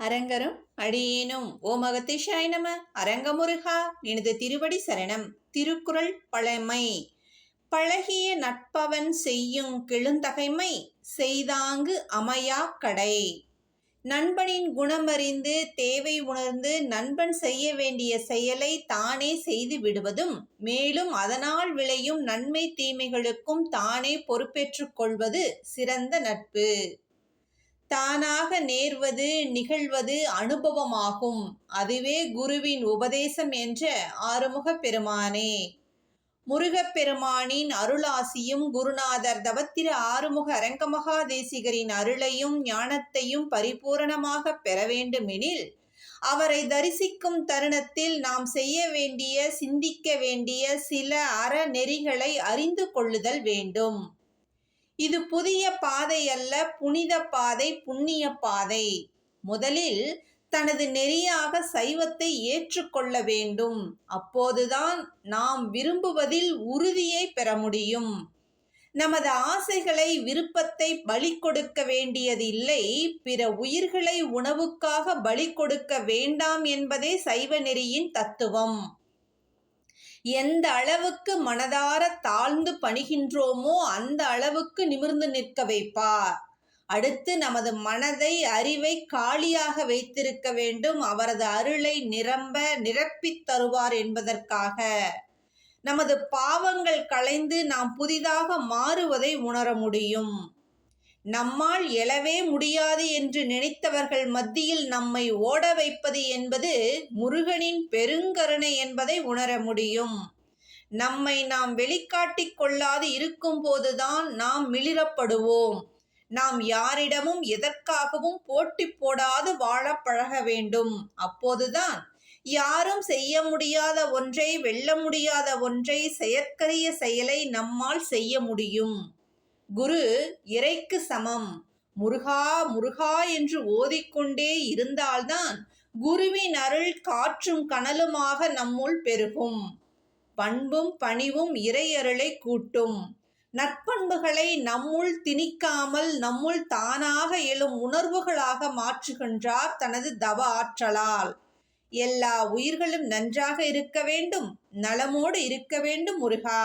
அரங்கரும் அடியேனும். ஓ மகத்திஷாய் நம. அரங்கமுருகா எனது திருவடி சரணம். திருக்குறள் பழமை. பழகிய நட்பவன் செய்யும் கெழுந்தகைமை. செய்தாங்கு அமையா கடை. நண்பனின் குணமறிந்து தேவை உணர்ந்து நண்பன் செய்ய வேண்டிய செயலை தானே செய்து விடுவதும் மேலும் அதனால் விளையும் நன்மை தீமைகளுக்கும் தானே பொறுப்பேற்றுக் கொள்வது சிறந்த நட்பு. தானாக நேர்வது நிகழ்வது அனுபவமாகும். அதுவே குருவின் உபதேசம் என்ற ஆறுமுகப் பெருமானே. முருகப்பெருமானின் அருளாசியும் குருநாதர் தவத்திரு ஆறுமுக அரங்கமகா தேசிகரின் அருளையும் ஞானத்தையும் பரிபூரணமாக பெற வேண்டுமெனில் அவரை தரிசிக்கும் தருணத்தில் நாம் செய்ய வேண்டிய சிந்திக்க வேண்டிய சில அறநெறிகளை அறிந்து கொள்ளுதல் வேண்டும். இது புதிய பாதை அல்ல புனித பாதை புண்ணிய பாதை. முதலில் தனது நெறியாக சைவத்தை ஏற்றுக்கொள்ள வேண்டும். அப்போதுதான் நாம் விரும்புவதில் உறுதியை பெற முடியும். நமது ஆசைகளை விருப்பத்தை பலி கொடுக்க வேண்டியதில்லை பிற உயிர்களை உணவுக்காக பலி கொடுக்க வேண்டாம் என்பதே சைவ நெறியின் தத்துவம். எந்த அளவுக்கு மனதார தாழ்ந்து பணிகின்றோமோ அந்த அளவுக்கு நிமிர்ந்து நிற்க வைப்பார். அடுத்து நமது மனதை அறிவை காலியாக வைத்திருக்க வேண்டும். அவரது அருளை நிரம்ப நிரப்பித் தருவார் என்பதற்காக. நமது பாவங்கள் களைந்து நாம் புதிதாக மாறுவதை உணர முடியும். நம்மால் எழவே முடியாது என்று நினைத்தவர்கள் மத்தியில் நம்மை ஓட வைப்பது என்பது முருகனின் பெருங்கருணை என்பதை உணர முடியும். நம்மை நாம் வெளிக்காட்டிக் கொள்ளாது இருக்கும்போதுதான் நாம் மிளிரப்படுவோம். நாம் யாரிடமும் எதற்காகவும் போட்டி போடாது வாழ பழக வேண்டும். அப்போதுதான் யாரும் செய்ய முடியாத ஒன்றை வெல்ல முடியாத ஒன்றை செயற்கரிய செயலை நம்மால் செய்ய முடியும். குரு இறைக்கு சமம். முருகா முருகா என்று ஓதிக்கொண்டே இருந்தால்தான் குருவின் அருள் காற்றும் கனலுமாக நம்முள் பெருகும். பண்பும் பணிவும் இறையருளை கூட்டும். நற்பண்புகளை நம்முள் திணிக்காமல் நம்முள் தானாக எழும் உணர்வுகளாக மாற்றுகின்றார் தனது தவ ஆற்றலால். எல்லா உயிர்களும் நன்றாக இருக்க வேண்டும் நலமோடு இருக்க வேண்டும் முருகா.